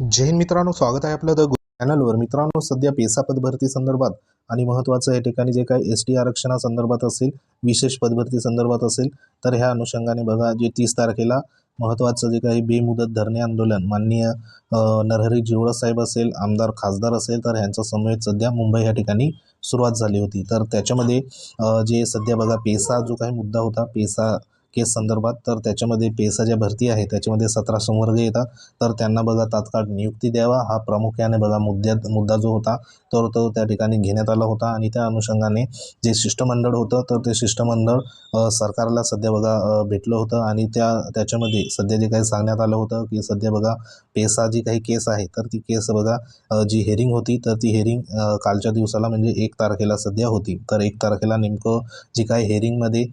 जैन मित्रांनो स्वागत आहे आपलं द चॅनलवर मित्रांनो सध्या पेसा पदभरती संदर्भात आणि महत्त्वाचं या ठिकाणी जे काही एस टी आरक्षणासंदर्भात असेल विशेष पदभरती संदर्भात असेल तर ह्या अनुषंगाने बघा जे तीस तारखेला महत्त्वाचं जे काही बेमुदत धरणे आंदोलन माननीय नरहरी जिवळा साहेब असेल आमदार खासदार असेल तर ह्यांचा समवेत सध्या मुंबई या ठिकाणी सुरुवात झाली होती. तर त्याच्यामध्ये जे सध्या बघा पेसा जो काही मुद्दा होता पेसा केस संदर्भात तर त्याच्यामध्ये पेसा ज्या भरती आहे त्याच्यामध्ये सतरा संवर्ग येतात. तर त्यांना बघा तात्काळ नियुक्ती द्यावा. हा प्रामुख्याने बघा मुद्द्यात मुद्दा जो होता तर तो त्या ठिकाणी घेण्यात आला होता. आणि त्या अनुषंगाने जे शिष्टमंडळ होतं तर ते शिष्टमंडळ सरकारला सध्या बघा भेटलं होतं. आणि त्या त्याच्यामध्ये सध्या जे काही सांगण्यात आलं होतं की सध्या बघा पेसा जी काही केस आहे तर ती केस बघा जी हेरिंग होती तर ती हेरिंग कालच्या दिवसाला म्हणजे एक तारखेला सध्या होती. तर एक तारखेला नेमकं जी काही हेरिंगमध्ये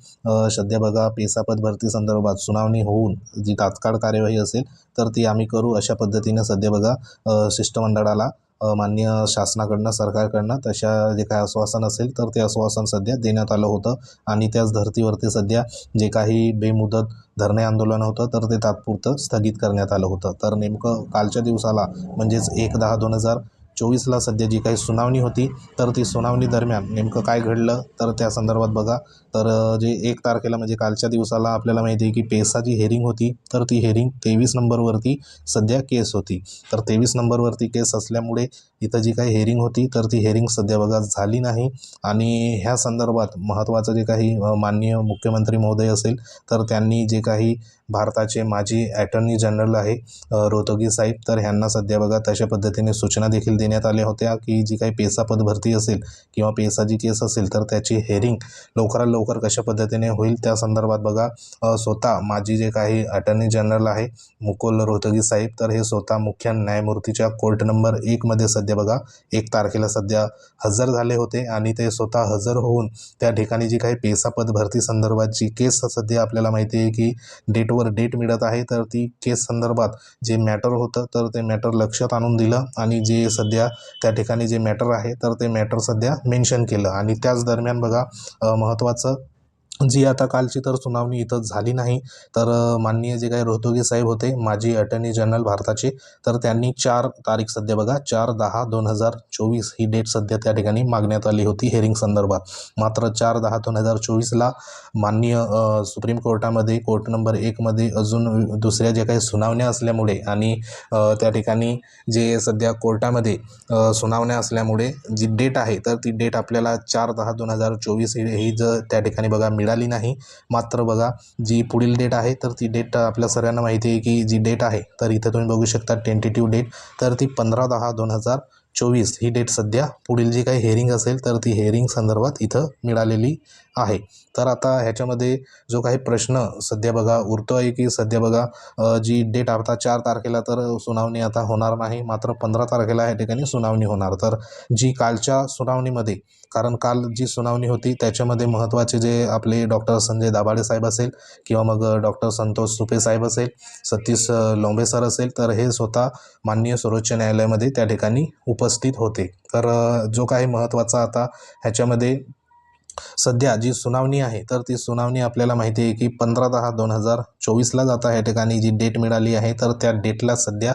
सध्या बघा पेसा पद भरती संदर्भात सुनावणी होऊन जी तात्काळ कार्यवाही असेल तर ती आम्ही करू. अशा पद्धतीनं सध्या बघा शिष्टमंडळाला मान्य शासनाकडनं सरकारकडनं तशा जे काही आश्वासन असेल तर ते आश्वासन सध्या देण्यात आलं होतं. आणि त्याच धर्तीवरती सध्या जे काही बेमुदत धरणे आंदोलन होतं तर ते तात्पुरतं स्थगित करण्यात आलं होतं. तर नेमकं कालच्या दिवसाला म्हणजेच एक दहा दोन हजार चोवीसला सध्या जी काही सुनावणी होती तर ती सुनावणी दरम्यान नेमकं काय घडलं तर त्या संदर्भात बघा. तर जे एक तारखेला म्हणजे कालच्या दिवसाला आपल्याला माहिती आहे की पेसा जी हेरिंग होती तर ती हेरिंग तेवीस नंबरवरती सध्या केस होती. तर तेवीस नंबरवरती केस असल्यामुळे इथं जी काही हेरिंग होती तर ती हेरिंग सध्या बघा झाली नाही. आणि ह्या संदर्भात महत्त्वाचं जे काही माननीय मुख्यमंत्री महोदय असेल तर त्यांनी जे काही भारताचे माजी ॲटर्नी जनरल आहे रोहतगी साहेब तर ह्यांना सध्या बघा तशा पद्धतीने सूचना देखील देण्यात आल्या होत्या की जी काही पेसा पदभरती असेल किंवा पेसा जी केस असेल तर त्याची हेरिंग लवकरात लवकर लवकर कशा पद्धतीने होईल त्या संदर्भात बघा. स्वतः माजी जे काही अटर्नी जनरल आहे मुकुल रोहतगी साहेब तर हे स्वतः मुख्य न्यायमूर्तीच्या कोर्ट नंबर एकमध्ये सध्या बघा एक तारखेला सध्या हजर झाले होते आणि ते स्वतः हजर होऊन त्या ठिकाणी जी काही पेसापद भरती संदर्भात जी केस सध्या आपल्याला माहिती आहे की डेटवर डेट मिळत आहे तर ती केस संदर्भात जे मॅटर होतं तर ते मॅटर लक्षात आणून दिलं आणि जे सध्या त्या ठिकाणी जे मॅटर आहे तर ते मॅटर सध्या मेन्शन केलं. आणि त्याच दरम्यान बघा महत्त्वाचं जी आता कालची तर सुनावणी इथं झाली नाही तर माननीय जे काही रोहतगी साहेब होते माजी अटर्नी जनरल भारताचे तर त्यांनी चार तारीख सध्या बघा चार दहा दोन हजार चोवीस ही डेट सध्या त्या ठिकाणी मागण्यात आली होती हेरिंग संदर्भात. मात्र चार दहा दोन हजार चोवीसला माननीय सुप्रीम कोर्टामध्ये कोर्ट नंबर एकमध्ये अजून दुसऱ्या ज्या काही सुनावण्या असल्यामुळे आणि त्या ठिकाणी जे सध्या कोर्टामध्ये सुनावण्या असल्यामुळे जी डेट आहे तर ती डेट आपल्याला चार दहा दोन हजार चोवीस ही ही ज त्या ठिकाणी बघा मिळाली नाही. मात्र बघा जी पुढील डेट आहे तर ती डेट आपल्या सर्वांना माहिती आहे की जी डेट आहे तर इथं तुम्ही बघू शकता टेंटेटिव्ह डेट तर ती पंधरा दहा दोन हजार चोवीस ही डेट सध्या पुढील जी काही हेरिंग असेल तर ती हेरिंग संदर्भात इथं मिळालेली आहे. तर आता ह्याच्यामध्ये जो काही प्रश्न सध्या बघा उरतो आहे की सध्या बघा जी डेट आता चार तारखेला तर सुनावणी आता होणार नाही मात्र पंधरा तारखेला या ठिकाणी सुनावणी होणार. तर जी कालच्या सुनावणीमध्ये कारण काल जी सुनावणी होती त्याच्यामध्ये महत्त्वाचे जे आपले डॉक्टर संजय दाभाडे साहेब असेल किंवा मग डॉक्टर संतोष सुपे साहेब असेल सतीश लोंबे सर असेल तर हे स्वतः माननीय सर्वोच्च न्यायालयामध्ये त्या ठिकाणी उपस्थित होते. तर जो काही महत्त्वाचा आता ह्याच्यामध्ये सध्या जी सुनावणी आहे तर ती सुनावणी आपल्याला माहिती आहे की पंधरा दहा दोन हजार चोवीसला जाता या ठिकाणी जी डेट मिळाली आहे तर त्या डेटला सध्या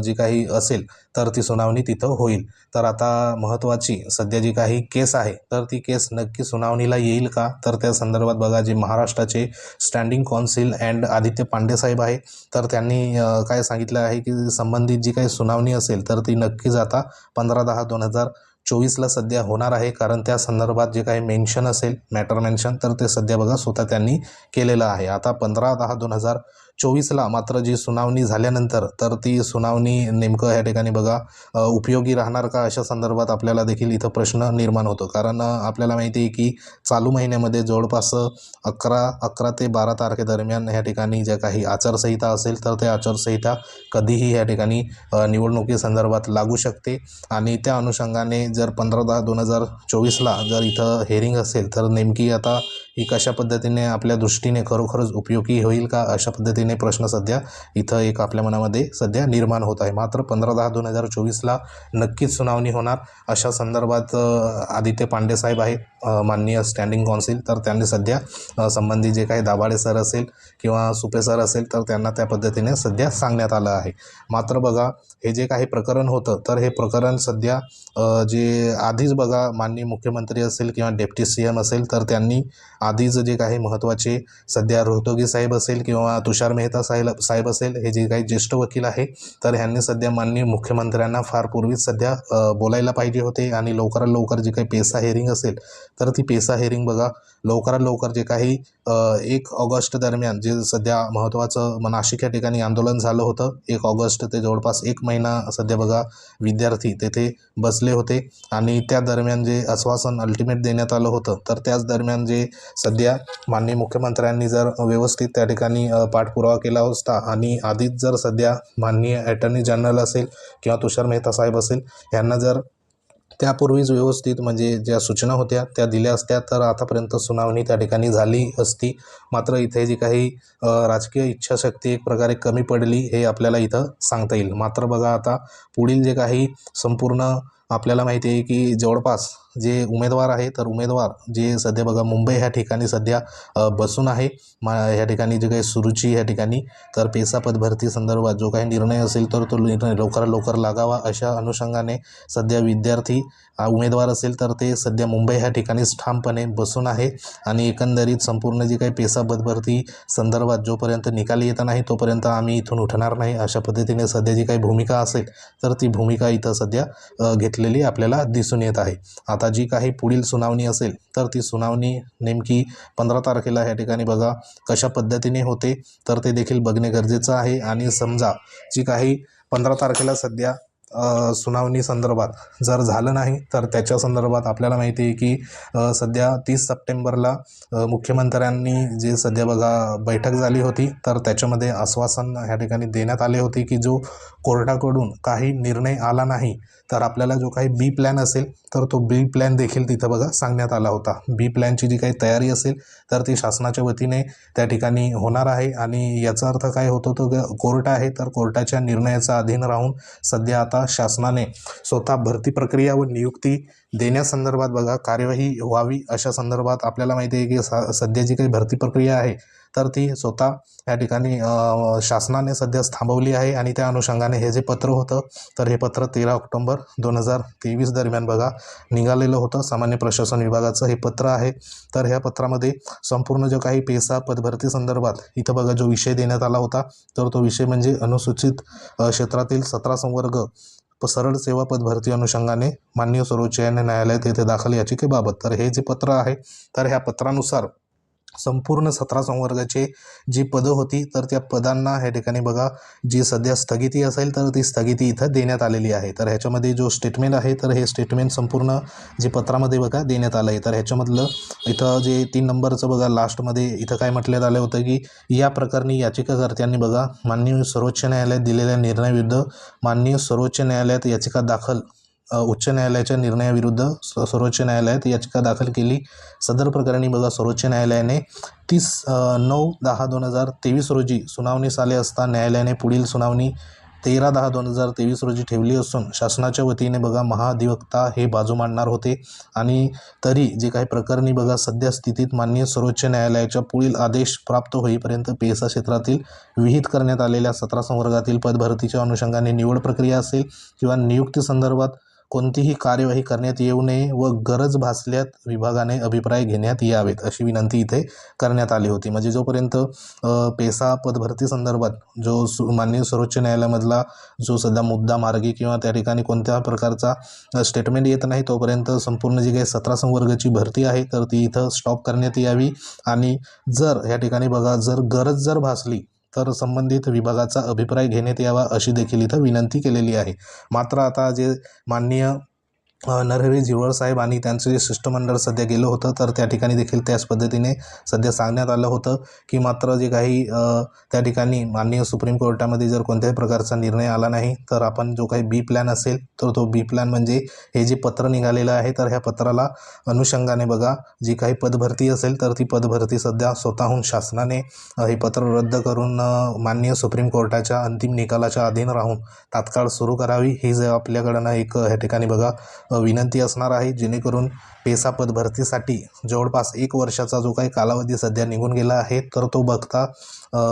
जी काही असेल तर ती सुनावणी तिथं होईल. तर आता महत्त्वाची सध्या जी काही केस आहे तर ती केस नक्की सुनावणीला येईल का? तर त्या संदर्भात बघा जे महाराष्ट्राचे स्टँडिंग कौन्सिल अँड आदित्य पांडेसाहेब आहे तर त्यांनी काय सांगितलं आहे की संबंधित जी काही सुनावणी असेल तर ती नक्कीच आता पंधरा दहा दोन हजार चोवीसला सध्या होणार आहे. कारण त्या संदर्भात जे काही मेन्शन असेल मॅटर मेन्शन तर ते सध्या बघा स्वतः त्यांनी केलेलं आहे. आता पंधरा दहा दोन हजार चोवीसला मात्र जी सुनावणी झाल्यानंतर तर ती सुनावणी नेमकं ह्या ठिकाणी बघा उपयोगी राहणार का अशा संदर्भात आपल्याला देखील इथं प्रश्न निर्माण होतो. कारण आपल्याला माहिती आहे की चालू महिन्यामध्ये जवळपास अकरा अकरा ते बारा तारखेदरम्यान ह्या ठिकाणी ज्या काही आचारसंहिता असेल तर त्या आचारसंहिता कधीही ह्या ठिकाणी निवडणुकीसंदर्भात लागू शकते. आणि त्या अनुषंगाने जर पंधरा दहा दोन हजार चोवीसला जर इथं हेरिंग असेल तर नेमकी आता ही कशा पद्धतीने आपल्या दृष्टीने खरोखरच उपयोगी होईल का अशा पद्धतीने प्रश्न सध्या इथं एक आपल्या मनामध्ये सध्या निर्माण होत आहे. मात्र पंधरा दहा दोन हजार चोवीसला नक्कीच सुनावणी होणार. अशा संदर्भात आदित्य पांडे साहेब आहेत माननीय स्टँडिंग कौन्सिल. तर त्यांनी सध्या संबंधी संबंधित जे काही दाभाडे सर असेल किंवा सुपे सर असेल तर त्यांना त्या पद्धतीने सध्या सांगण्यात आलं आहे. मात्र बघा हे जे काही प्रकरण होतं तर हे प्रकरण सध्या जे आधीच बघा माननीय मुख्यमंत्री असेल किंवा डेप्टी सी एम असेल तर त्यांनी आधीच जे काही महत्त्वाचे सध्या रोहतोगी साहेब असेल किंवा तुषार मेहता साहेब साहेब असेल हे जे काही ज्येष्ठ वकील आहे तर ह्यांनी सध्या माननीय मुख्यमंत्र्यांना फार पूर्वीच सध्या बोलायला पाहिजे होते आणि लवकरात लवकर जे काही पेसा हेरिंग असेल तर ती पेसा हेरिंग बघा लवकरात लवकर जे काही एक ऑगस्ट दरम्यान जे सध्या महत्त्वाचं नाशिक या ठिकाणी आंदोलन झालं होतं एक ऑगस्ट ते जवळपास एक महिना सध्या बघा विद्यार्थी तेथे बसले होते आणि त्या दरम्यान जे आश्वासन अल्टिमेट देण्यात आलं होतं तर त्याच दरम्यान जे सध्या माननीय मुख्यमंत्र्यांनी जर व्यवस्थित त्या ठिकाणी पाठपुरावा केला असता आणि आधीच जर सध्या माननीय अटर्नी जनरल असेल किंवा तुषार मेहता साहेब असेल यांना जर त्यापूर्वीच व्यवस्थित म्हणजे ज्या सूचना होत्या त्या दिल्या असत्या. तर आतापर्यंत सुनावणी त्या ठिकाणी झाली असती. मात्र इथे जी काही राजकीय इच्छाशक्ती एक प्रकारे कमी पडली हे आपल्याला इथं सांगता येईल. मात्र बघा आता पुढील जे काही संपूर्ण आपल्याला माहिती आहे की जवळपास जे उमेदवार आहे तर उमेदवार जे सध्या बघा मुंबई ह्या ठिकाणी सध्या बसून आहे. मा ह्या ठिकाणी जे काही सुरुची ह्या ठिकाणी तर पेसा पदभरती संदर्भात जो काही निर्णय असेल तर तो निर्णय लवकरात लवकर लागावा. अशा अनुषंगाने सध्या विद्यार्थी उमेदवार असेल तर ते सध्या मुंबई ह्या ठिकाणीच ठामपणे बसून आहे. आणि एकंदरीत संपूर्ण जी काही पेसा पदभरती संदर्भात जोपर्यंत निकाल येत नाही तोपर्यंत आम्ही इथून उठणार नाही. अशा पद्धतीने सध्या जी काही भूमिका असेल तर ती भूमिका इथं सध्या घेतलेली आपल्याला दिसून येत आहे. आता जी काही पुढील सुनावणी असेल तर ती सुनावणी नेमकी पंधरा तारखेला ह्या ठिकाणी बघा कशा पद्धतीने होते तर ते देखील बघणे गरजेचं आहे. आणि समजा जी काही पंधरा तारखेला सध्या सुनावणी संदर्भात जर झालं नाही तर त्याच्या संदर्भात आपल्याला माहिती आहे की सध्या तीस सप्टेंबरला मुख्यमंत्र्यांनी जे सध्या बघा बैठक झाली होती तर त्याच्यामध्ये आश्वासन ह्या ठिकाणी देण्यात आले होते की जो कोर्टाकडून काही निर्णय आला नाही तर आपल्याला जो काही बी प्लॅन असेल तर तो बी प्लॅन देखील तिथं बघा सांगण्यात आला होता. बी प्लॅनची जी काही तयारी असेल तर ती शासनाच्या वतीने त्या ठिकाणी होणार आहे. आणि याचा अर्थ काय होतो तो ग- कोर्ट आहे तर कोर्टाच्या निर्णयाचा अधीन राहून सध्या आता शासनाने स्वतः भरती प्रक्रिया व नियुक्ती देण्यासंदर्भात बघा कार्यवाही व्हावी अशा संदर्भात आपल्याला माहिती आहे की सध्या जी काही भरती प्रक्रिया आहे तर ती स्वतः या ठिकाणी शासनाने सध्या थांबवली आहे आणि त्या अनुषंगाने हे जे पत्र होतं तर हे पत्र तेरा ऑक्टोंबर दोन हजार तेवीस दरम्यान बघा निघालेलं होतं. सामान्य प्रशासन विभागाचं हे पत्र आहे. तर ह्या पत्रामध्ये संपूर्ण जो काही पेसा पदभरती संदर्भात इथं बघा जो विषय देण्यात आला होता तर तो विषय म्हणजे अनुसूचित क्षेत्रातील सतरा संवर्ग प- सरळ सेवा पदभरती अनुषंगाने माननीय सर्वोच्च न्यायालयात येथे दाखल याचिकेबाबत. तर हे जे पत्र आहे तर ह्या पत्रानुसार संपूर्ण सतरा संवर्गाचे जी पदं होती तर त्या पदांना ह्या ठिकाणी बघा जी सध्या स्थगिती असेल तर ती स्थगिती इथं देण्यात आलेली आहे. तर ह्याच्यामध्ये जो स्टेटमेंट आहे तर हे स्टेटमेंट संपूर्ण जे पत्रामध्ये बघा देण्यात आलं आहे. तर ह्याच्यामधलं इथं जे तीन नंबरचं बघा लास्टमध्ये इथं काय म्हटल्यात आलं होतं की या प्रकरणी याचिकाकर्त्यांनी बघा माननीय सर्वोच्च न्यायालयात दिलेल्या निर्णयाविरुद्ध माननीय सर्वोच्च न्यायालयात याचिका दाखल उच्च न्यायालयाच्या निर्णयाविरुद्ध स- सर्वोच्च न्यायालयात याचिका दाखल केली. सदर प्रकरणी बघा सर्वोच्च न्यायालयाने तीस नऊ दहा दोन हजार तेवीस रोजी सुनावणीस आले असता न्यायालयाने पुढील सुनावणी तेरा दहा दोन हजार तेवीस रोजी ठेवली असून शासनाच्या वतीने बघा महाधिवक्ता हे बाजू मांडणार होते. आणि तरी जे काही प्रकरणी बघा सध्या स्थितीत मान्य सर्वोच्च न्यायालयाच्या पुढील आदेश प्राप्त होईपर्यंत पेसा क्षेत्रातील विहित करण्यात आलेल्या सतरा संवर्गातील पदभरतीच्या अनुषंगाने निवड प्रक्रिया असेल किंवा नियुक्ती संदर्भात कोणतीही कार्यवाही करण्यात येऊ नये व गरज भासल्यात विभागाने अभिप्राय घेण्यात यावेत अशी विनंती इथे करण्यात आली होती. म्हणजे जोपर्यंत पेसा पदभरती संदर्भात जो सु माननीय सर्वोच्च न्यायालयामधला जो सध्या मुद्दा मार्गी किंवा त्या ठिकाणी कोणत्या प्रकारचा स्टेटमेंट येत नाही तोपर्यंत संपूर्ण जी काही सतरा संवर्गाची भरती आहे तर ती इथं स्टॉप करण्यात यावी. आणि जर या ठिकाणी बघा जर गरज जर भासली तर संबंधित विभागाचा अभिप्राय घेण्यात यावा अशी देखील इथं विनंती केलेली आहे. मात्र आता जे माननीय नरहरी झिरवळ साहेब आणि त्यांचं जे शिष्टमंडळ सध्या गेलं होतं तर त्या ठिकाणी देखील त्याच पद्धतीने सध्या सांगण्यात आलं होतं की मात्र जे काही त्या ठिकाणी माननीय सुप्रीम कोर्टामध्ये जर कोणत्याही प्रकारचा निर्णय आला नाही तर आपण जो काही बी प्लॅन असेल तर तो बी प्लॅन म्हणजे हे जे पत्र निघालेलं आहे तर ह्या पत्राला अनुषंगाने बघा. जी काही पदभरती असेल तर ती पदभरती सध्या स्वतःहून शासनाने हे पत्र रद्द करून माननीय सुप्रीम कोर्टाच्या अंतिम निकालाच्या अधीन राहून तात्काळ सुरू करावी. ही जे आपल्याकडनं एक ह्या ठिकाणी बघा विनंती असणार आहे जेणेकरून पेसा पदभरतीसाठी जवळपास एक वर्षाचा जो काही कालावधी सध्या निघून गेला आहे तर तो बघता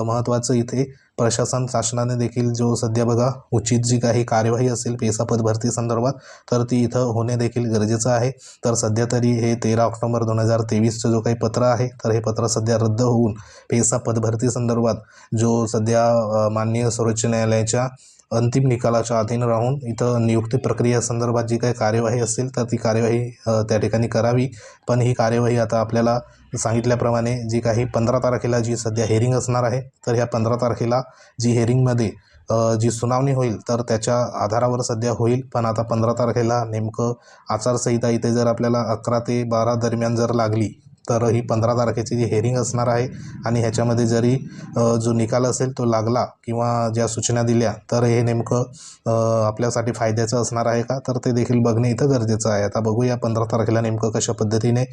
महत्त्वाचं इथे प्रशासन शासनाने देखील जो सध्या बघा उचित जी काही कार्यवाही असेल पेसा पदभरती संदर्भात तर ती इथं होणे देखील गरजेचं आहे. तर सध्या तरी हे तेरा ऑक्टोबर दोन हजार तेवीसचं जो काही पत्र आहे तर हे पत्र सध्या रद्द होऊन पेसा पदभरती संदर्भात जो सध्या माननीय सर्वोच्च न्यायालयाच्या अंतिम निकालाच्या अधीन राहून इथं नियुक्ती प्रक्रिया संदर्भात जी काही कार्यवाही असेल तर ती कार्यवाही त्या ठिकाणी करावी. पण ही कार्यवाही आता आपल्याला सांगितल्याप्रमाणे जी काही पंधरा तारखेला जी सध्या हेरिंग असणार आहे तर ह्या पंधरा तारखेला जी हेरिंगमध्ये जी सुनावणी होईल तर त्याच्या आधारावर सध्या होईल. पण आता पंधरा तारखेला नेमकं आचारसंहिता इथे जर आपल्याला अकरा ते बारा दरम्यान जर लागली तर ही पंधरा तारखेची जी हेरिंग असणार आहे आणि ह्याच्यामध्ये जरी जो निकाल असेल तो लागला किंवा ज्या सूचना दिल्या तर हे नेमकं आपल्यासाठी फायद्याचं असणार आहे का? तर ते देखील बघणे इथं गरजेचं आहे. आता बघूया पंधरा तारखेला नेमकं कशा पद्धतीने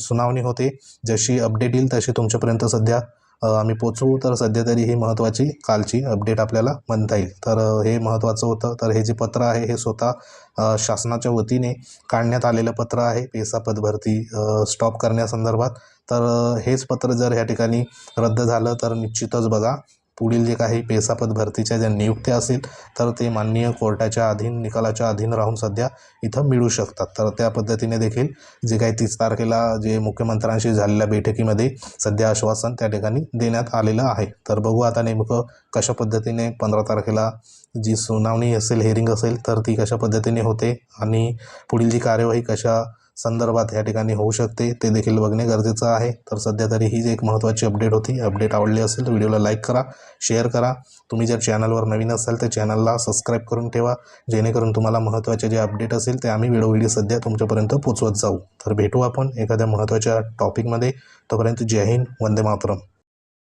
सुनावणी होते. जशी अपडेट येईल तशी तुमच्यापर्यंत सध्या आम्ही पोचू तर सध्या तरी ही महत्त्वाची कालची अपडेट आपल्याला म्हणता येईल. तर हे महत्त्वाचं होतं. तर हे जे पत्र आहे हे स्वतः शासनाच्या वतीने काढण्यात आलेलं पत्र आहे. पेसा पदभरती स्टॉप करण्यासंदर्भात. तर हेच पत्र जर ह्या ठिकाणी रद्द झालं तर निश्चितच बघा पुढील जे काही पेसापद भरतीच्या ज्या नियुक्त्या असेल तर ते माननीय कोर्टाच्या अधीन निकालाच्या अधीन राहून सध्या इथं मिळू शकतात. तर त्या पद्धतीने देखील जे काही तीस तारखेला जे मुख्यमंत्र्यांशी झालेल्या बैठकीमध्ये सध्या आश्वासन त्या ठिकाणी देण्यात आलेलं आहे. तर बघू आता नेमकं कशा पद्धतीने पंधरा तारखेला जी सुनावणी असेल हेरिंग असेल तर ती कशा पद्धतीने होते आणि पुढील जी कार्यवाही कशा संदर्भात या ठिकाणी होऊ शकते. ते देखील बघणे गरजेचं आहे. तर सध्या तरी हीच एक महत्त्वाची अपडेट होती. अपडेट आवडली असेल तर व्हिडिओला लाईक करा शेअर करा. तुम्ही जर चॅनलवर नवीन असाल तर चॅनलला सबस्क्राईब करून ठेवा. जेणेकरून तुम्हाला महत्त्वाचे जे अपडेट असेल ते आम्ही वेळोवेळी सध्या तुमच्यापर्यंत पोचवत जाऊ. तर भेटू आपण एखाद्या महत्त्वाच्या टॉपिकमध्ये तोपर्यंत जय हिंद वंदे मातरम.